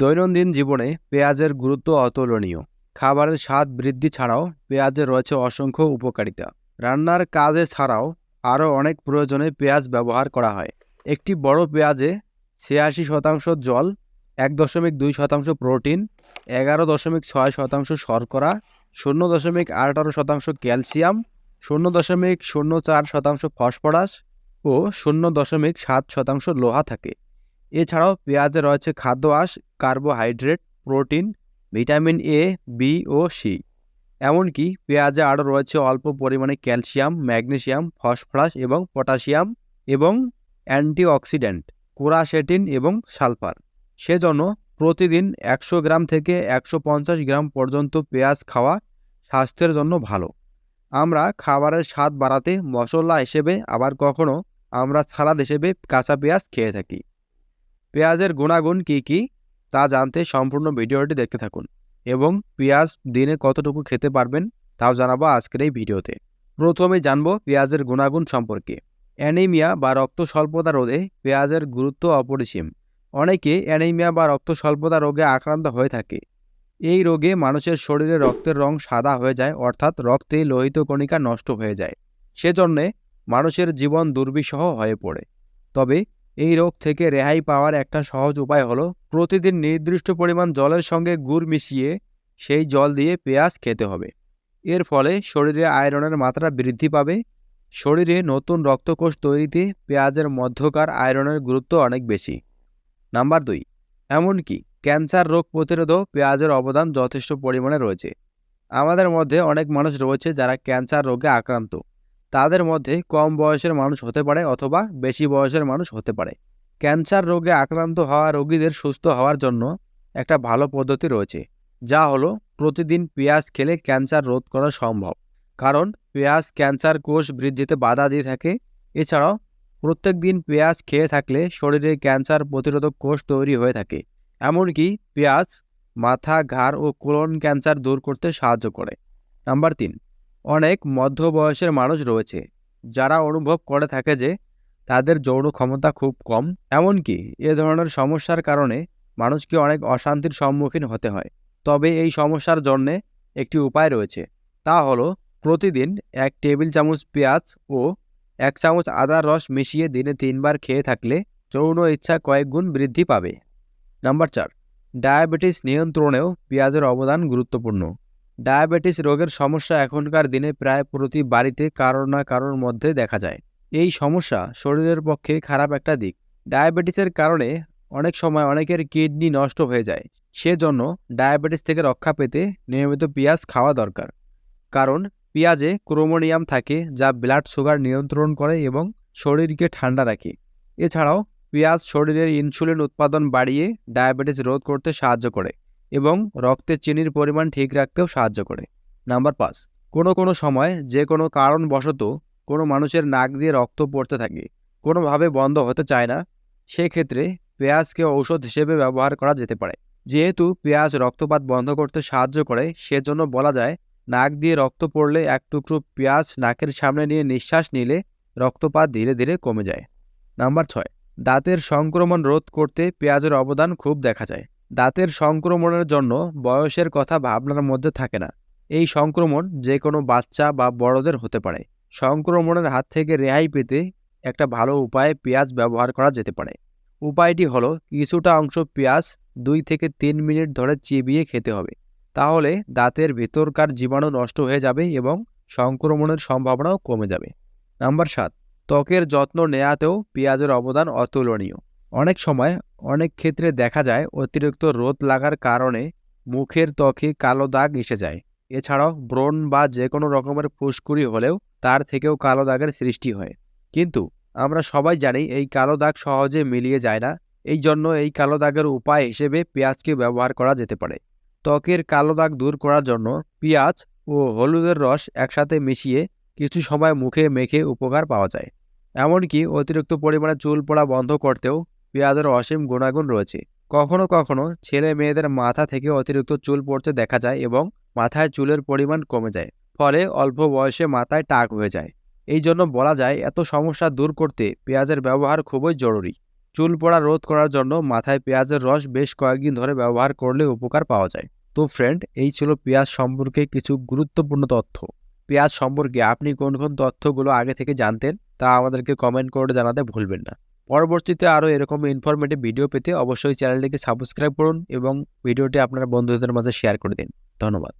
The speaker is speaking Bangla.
দৈনন্দিন জীবনে পেঁয়াজের গুরুত্ব অতুলনীয়। খাবারের স্বাদ বৃদ্ধি ছাড়াও পেঁয়াজের রয়েছে অসংখ্য উপকারিতা। রান্নার কাজে ছাড়াও আরও অনেক প্রয়োজনে পেঁয়াজ ব্যবহার করা হয়। একটি বড় পেঁয়াজে ছিয়াশি শতাংশ জল, এক দশমিক দুই শতাংশ প্রোটিন, এগারো দশমিক ছয় শতাংশ শর্করা, শূন্য দশমিক আঠারো শতাংশ ক্যালসিয়াম, শূন্য দশমিক শূন্য চার শতাংশ ফসফরাস ও শূন্য দশমিক সাত শতাংশ লোহা থাকে। এছাড়াও পেঁয়াজে রয়েছে খাদ্য আঁশ, carbohydrate, protein, vitamin A, B O C. এমনকি পেঁয়াজে আরও রয়েছে অল্প পরিমাণে ক্যালসিয়াম, ম্যাগনেসিয়াম, ফসফরাস এবং পটাশিয়াম এবং অ্যান্টিঅক্সিডেন্ট, কোরাসেটিন এবং সালফার। সেজন্য প্রতিদিন একশো গ্রাম থেকে একশো পঞ্চাশ গ্রাম পর্যন্ত পেঁয়াজ খাওয়া স্বাস্থ্যের জন্য ভালো। আমরা খাবারের স্বাদ বাড়াতে মশলা হিসেবে আবার কখনো আমরা সালাদ হিসেবে কাঁচা পেঁয়াজ খেয়ে থাকি। পেঁয়াজের গুণাগুণ কী কী, তা জানতে সম্পূর্ণ ভিডিওটি দেখতে থাকুন এবং পেঁয়াজ দিনে কতটুকু খেতে পারবেন, তাও জানাব আজকের এই ভিডিওতে। প্রথমে জানব পেঁয়াজের গুণাগুণ সম্পর্কে। অ্যানিমিয়া বা রক্ত স্বল্পতা রোধে পেঁয়াজের গুরুত্ব অপরিসীম। অনেকে অ্যানিমিয়া বা রক্ত স্বল্পতা রোগে আক্রান্ত হয়ে থাকে। এই রোগে মানুষের শরীরে রক্তের রং সাদা হয়ে যায়, অর্থাৎ রক্তে লোহিত কণিকা নষ্ট হয়ে যায়। সেজন্যে মানুষের জীবন দুর্বিষহ হয়ে পড়ে। তবে এই রোগ থেকে রেহাই পাওয়ার একটা সহজ উপায় হলো প্রতিদিন নির্দিষ্ট পরিমাণ জলের সঙ্গে গুড় মিশিয়ে সেই জল দিয়ে পেঁয়াজ খেতে হবে। এর ফলে শরীরে আয়রনের মাত্রা বৃদ্ধি পাবে। শরীরে নতুন রক্তকোষ তৈরিতে পেঁয়াজের মধ্যকার আয়রনের গুরুত্ব অনেক বেশি। নাম্বার দুই, এমনকি ক্যান্সার রোগ প্রতিরোধও পেঁয়াজের অবদান যথেষ্ট পরিমাণে রয়েছে। আমাদের মধ্যে অনেক মানুষ রয়েছে যারা ক্যান্সার রোগে আক্রান্ত। তাদের মধ্যে কম বয়সের মানুষ হতে পারে অথবা বেশি বয়সের মানুষ হতে পারে। ক্যান্সার রোগে আক্রান্ত হওয়া রোগীদের সুস্থ হওয়ার জন্য একটা ভালো পদ্ধতি রয়েছে, যা হলো প্রতিদিন পেঁয়াজ খেলে ক্যান্সার রোধ করা সম্ভব। কারণ পেঁয়াজ ক্যান্সার কোষ বৃদ্ধিতে বাধা দিয়ে থাকে। এছাড়াও প্রত্যেক দিন পেঁয়াজ খেয়ে থাকলে শরীরে ক্যান্সার প্রতিরোধক কোষ তৈরি হয়ে থাকে। এমনকি পেঁয়াজ, মাথা, ঘাড় ও কোলন ক্যান্সার দূর করতে সাহায্য করে। নাম্বার তিন অনেক মধ্য বয়সের মানুষ রয়েছে। যারা অনুভব করে থাকে যে তাদের যৌন ক্ষমতা খুব কম। এমনকি এ ধরনের সমস্যার কারণে মানুষকে অনেক অশান্তির সম্মুখীন হতে হয়। তবে এই সমস্যার জন্যে একটি উপায় রয়েছে। তা হলো প্রতিদিন এক টেবিল চামচ পেঁয়াজ ও এক চামচ আদার রস মিশিয়ে দিনে তিনবার খেয়ে থাকলে যৌন ইচ্ছা কয়েক গুণ বৃদ্ধি পাবে। নাম্বার চার, ডায়াবেটিস নিয়ন্ত্রণেও পেঁয়াজের অবদান গুরুত্বপূর্ণ। ডায়াবেটিস রোগের সমস্যা এখনকার দিনে প্রায় প্রতি বাড়িতে কারও না কারোর মধ্যে দেখা যায়। এই সমস্যা শরীরের পক্ষে খারাপ একটা দিক। ডায়াবেটিসের কারণে অনেক সময় অনেকের কিডনি নষ্ট হয়ে যায়। সেজন্য ডায়াবেটিস থেকে রক্ষা পেতে নিয়মিত পেঁয়াজ খাওয়া দরকার। কারণ পেঁয়াজে ক্রোমোনিয়াম থাকে যা ব্লাড সুগার নিয়ন্ত্রণ করে এবং শরীরকে ঠান্ডা রাখে। এছাড়াও পেঁয়াজ শরীরের ইনসুলিন উৎপাদন বাড়িয়ে ডায়াবেটিস রোধ করতে সাহায্য করে। এবং রক্তে চিনির পরিমাণ ঠিক রাখতেও সাহায্য করে। নাম্বার পাঁচ, কোনো কোনো সময় যে কোনো কারণবশত কোনো মানুষের নাক দিয়ে রক্ত পড়তে থাকে, কোনোভাবে বন্ধ হতে চায় না, সেক্ষেত্রে পেঁয়াজকে ঔষধ হিসেবে ব্যবহার করা যেতে পারে। যেহেতু পেঁয়াজ রক্তপাত বন্ধ করতে সাহায্য করে, সেজন্য বলা যায় নাক দিয়ে রক্ত পড়লে এক টুকরো পেঁয়াজ নাকের সামনে নিয়ে নিঃশ্বাস নিলে রক্তপাত ধীরে ধীরে কমে যায়। নাম্বার ছয়, দাঁতের সংক্রমণ রোধ করতে পেঁয়াজের অবদান খুব দেখা যায়। দাঁতের সংক্রমণের জন্য বয়সের কথা ভাবনার মধ্যে থাকে না। এই সংক্রমণ যে কোনো বাচ্চা বা বড়দের হতে পারে। সংক্রমণের হাত থেকে রেহাই পেতে একটা ভালো উপায়ে পেঁয়াজ ব্যবহার করা যেতে পারে। উপায়টি হলো কিছুটা অংশ পেঁয়াজ দুই থেকে তিন মিনিট ধরে চিবিয়ে খেতে হবে। তাহলে দাঁতের ভেতরকার জীবাণু নষ্ট হয়ে যাবে এবং সংক্রমণের সম্ভাবনাও কমে যাবে। নাম্বার সাত, ত্বকের যত্ন নেওয়াতেও পেঁয়াজের অবদান অতুলনীয়। অনেক সময় অনেক ক্ষেত্রে দেখা যায় অতিরিক্ত রোদ লাগার কারণে মুখের ত্বকে কালো দাগ এসে যায়। এছাড়াও ব্রণ বা যে কোনো রকমের ফুসকুড়ি হলেও তার থেকেও কালো দাগের সৃষ্টি হয়। কিন্তু আমরা সবাই জানি এই কালো দাগ সহজে মিলিয়ে যায় না, এই জন্য এই কালো দাগের উপায় হিসেবে পেঁয়াজকে ব্যবহার করা যেতে পারে। ত্বকের কালো দাগ দূর করার জন্য পেঁয়াজ ও হলুদের রস একসাথে মিশিয়ে কিছু সময় মুখে মেখে উপকার পাওয়া যায়। এমনকি অতিরিক্ত পরিমাণে চুল পড়া বন্ধ করতেও পেঁয়াজের অসীম গুণাগুণ রয়েছে। কখনো কখনো ছেলে মেয়েদের মাথা থেকে অতিরিক্ত চুল পড়তে দেখা যায় এবং মাথায় চুলের পরিমাণ কমে যায়, ফলে অল্প বয়সে মাথায় টাক হয়ে যায়। এই জন্য বলা যায়, এত সমস্যা দূর করতে পেঁয়াজের ব্যবহার খুবই জরুরি। চুল পড়া রোধ করার জন্য মাথায় পেঁয়াজের রস বেশ কয়েকদিন ধরে ব্যবহার করলে উপকার পাওয়া যায়। তো ফ্রেন্ড এই ছিল পেঁয়াজ সম্পর্কে কিছু গুরুত্বপূর্ণ তথ্য। পেঁয়াজ সম্পর্কে আপনি কোন কোন তথ্যগুলো আগে থেকে জানতেন তা আমাদেরকে কমেন্ট করে জানাতে ভুলবেন না। পরবর্তীতে আরও এরকম ইনফরমেটিভ ভিডিও পেতে অবশ্যই চ্যানেলটিকে সাবস্ক্রাইব করুন এবং ভিডিওটি আপনার বন্ধুদের মাঝে শেয়ার করে দিন। ধন্যবাদ।